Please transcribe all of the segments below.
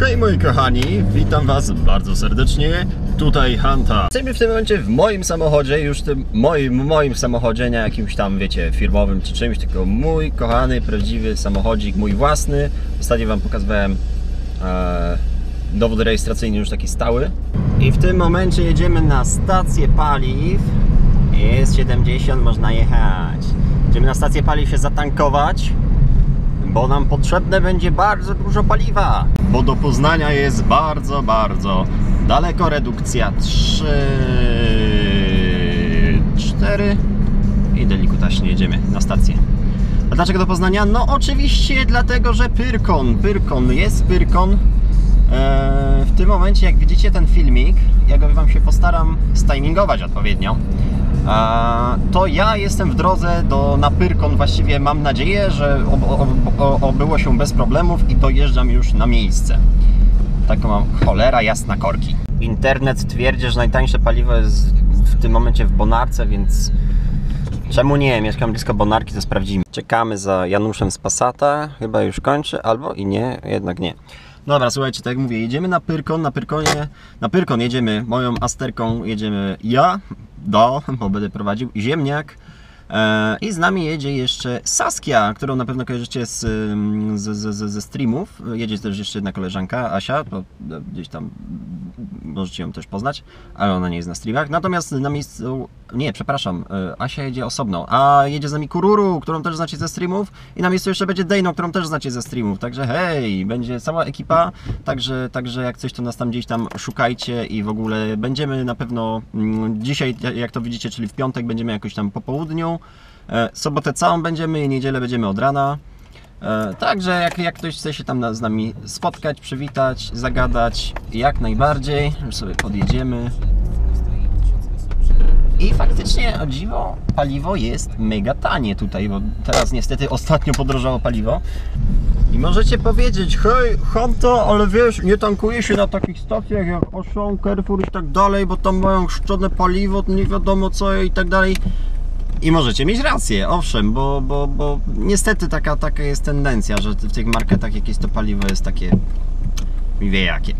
Hej moi kochani, witam was bardzo serdecznie, tutaj Hanta. Jesteśmy w tym momencie w moim samochodzie, już tym moim, moim samochodzie, nie jakimś tam, wiecie, firmowym czy czymś, tylko mój kochany, prawdziwy samochodzik, mój własny. Ostatnio wam pokazywałem e, dowód rejestracyjny już taki stały. I w tym momencie jedziemy na stację paliw. Jest 70, można jechać. Jedziemy na stację paliw się zatankować bo nam potrzebne będzie bardzo dużo paliwa. Bo do Poznania jest bardzo, bardzo daleko. Redukcja 3, 4 i delikutaśnie jedziemy na stację. A dlaczego do Poznania? No oczywiście dlatego, że Pyrkon, Pyrkon, jest Pyrkon. Eee, w tym momencie, jak widzicie ten filmik, ja go Wam się postaram stimingować odpowiednio. To ja jestem w drodze do na Pyrkon. Właściwie mam nadzieję, że ob, ob, ob, obyło się bez problemów i dojeżdżam już na miejsce. Taką mam cholera jasna korki. Internet twierdzi, że najtańsze paliwo jest w tym momencie w Bonarce, więc czemu nie? Mieszkam blisko Bonarki, to sprawdzimy. Czekamy za Januszem z Passata. Chyba już kończy, albo i nie, jednak nie. Dobra, słuchajcie, tak jak mówię, jedziemy na Pyrkon, na Pyrkonie, na Pyrkon jedziemy moją Asterką, jedziemy ja, do, bo będę prowadził, Ziemniak. e, i z nami jedzie jeszcze Saskia, którą na pewno kojarzycie z, z, z, ze streamów. Jedzie też jeszcze jedna koleżanka, Asia, bo e, gdzieś tam możecie ją też poznać, ale ona nie jest na streamach. Natomiast na miejscu, nie, przepraszam, e, Asia jedzie osobno, a jedzie z nami Kururu, którą też znacie ze streamów i na miejscu jeszcze będzie Dejno, którą też znacie ze streamów, także hej, będzie cała ekipa, także, także jak coś to nas tam gdzieś tam szukajcie i w ogóle będziemy na pewno mm, dzisiaj, jak to widzicie, czyli w piątek będziemy jakoś tam po południu, e, sobotę całą będziemy i niedzielę będziemy od rana. E, Także jak, jak ktoś chce się tam z nami spotkać, przywitać, zagadać, jak najbardziej, sobie podjedziemy. I faktycznie, o dziwo, paliwo jest mega tanie tutaj, bo teraz niestety ostatnio podrożało paliwo. I możecie powiedzieć, hej, Honto, ale wiesz, nie tankuje się na takich stacjach jak Auchan, Carrefour i tak dalej, bo tam mają chrzczone paliwo, nie wiadomo co i tak dalej. I możecie mieć rację, owszem, bo, bo, bo niestety taka, taka jest tendencja, że w tych marketach jakieś to paliwo jest takie mi wie jakie.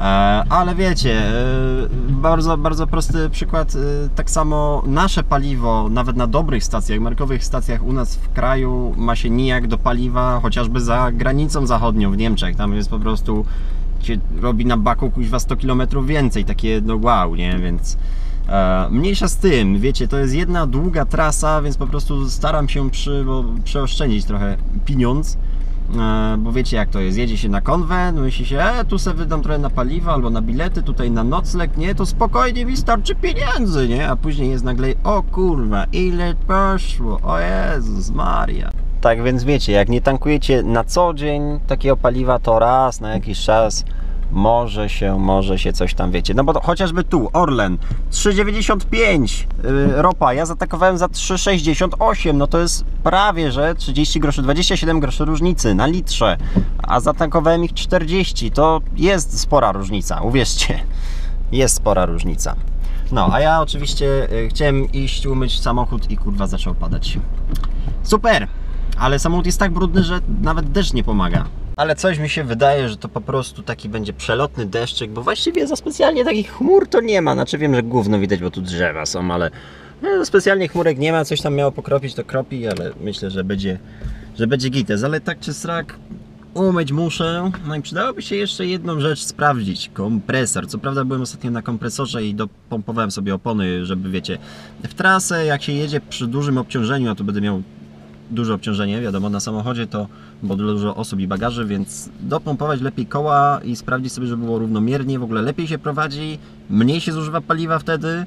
E, Ale wiecie, e, bardzo, bardzo prosty przykład. e, Tak samo nasze paliwo, nawet na dobrych stacjach, markowych stacjach u nas w kraju, ma się nijak do paliwa chociażby za granicą zachodnią w Niemczech. Tam jest po prostu się robi na baku kuźwa 100 km więcej, takie no wow, nie? Więc mniejsza z tym, wiecie, to jest jedna długa trasa, więc po prostu staram się przy, bo, przeoszczędzić trochę pieniądz. E, Bo wiecie jak to jest, jedzie się na konwent, myśli się, e, tu sobie wydam trochę na paliwo albo na bilety, tutaj na nocleg, nie, to spokojnie mi starczy pieniędzy, nie, a później jest nagle, o kurwa, ile poszło, o Jezus Maria. Tak więc wiecie, jak nie tankujecie na co dzień takiego paliwa, to raz na jakiś czas może się, może się coś tam wiecie. No bo to, chociażby tu, Orlen 3,95 yy, ropa, ja zatakowałem za 3,68, no to jest prawie, że 30 groszy, 27 groszy różnicy na litrze, a zatankowałem ich 40, to jest spora różnica, uwierzcie, jest spora różnica. No, a ja oczywiście y, chciałem iść umyć samochód i kurwa zaczął padać. Super! Ale samochód jest tak brudny, że nawet deszcz nie pomaga. Ale coś mi się wydaje, że to po prostu taki będzie przelotny deszczyk, bo właściwie za specjalnie takich chmur to nie ma. Znaczy wiem, że gówno widać, bo tu drzewa są, ale no, specjalnie chmurek nie ma. Coś tam miało pokropić, to kropi, ale myślę, że będzie, że będzie gites. Ale tak czy srak, umyć muszę. No i przydałoby się jeszcze jedną rzecz sprawdzić. Kompresor. Co prawda byłem ostatnio na kompresorze i dopompowałem sobie opony, żeby wiecie, w trasę jak się jedzie przy dużym obciążeniu, a tu będę miał duże obciążenie, wiadomo, na samochodzie to, bo dużo osób i bagaży, więc dopompować lepiej koła i sprawdzić sobie, żeby było równomiernie, w ogóle lepiej się prowadzi, mniej się zużywa paliwa wtedy,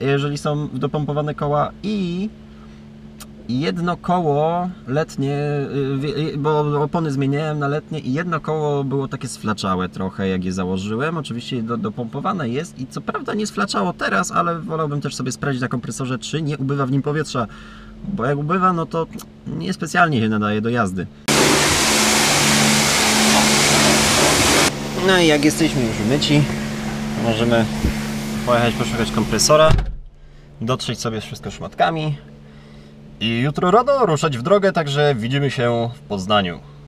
jeżeli są dopompowane koła i jedno koło letnie, y, wie- bo opony zmieniałem na letnie i jedno koło było takie sflaczałe trochę, jak je założyłem. Oczywiście do, dopompowane jest i co prawda nie sflaczało teraz, ale wolałbym też sobie sprawdzić na kompresorze, czy nie ubywa w nim powietrza. Bo jak ubywa, no to niespecjalnie się nadaje do jazdy. No i jak jesteśmy już umyci, możemy pojechać poszukać kompresora, dotrzeć sobie wszystko szmatkami i jutro rano ruszać w drogę, także widzimy się w Poznaniu.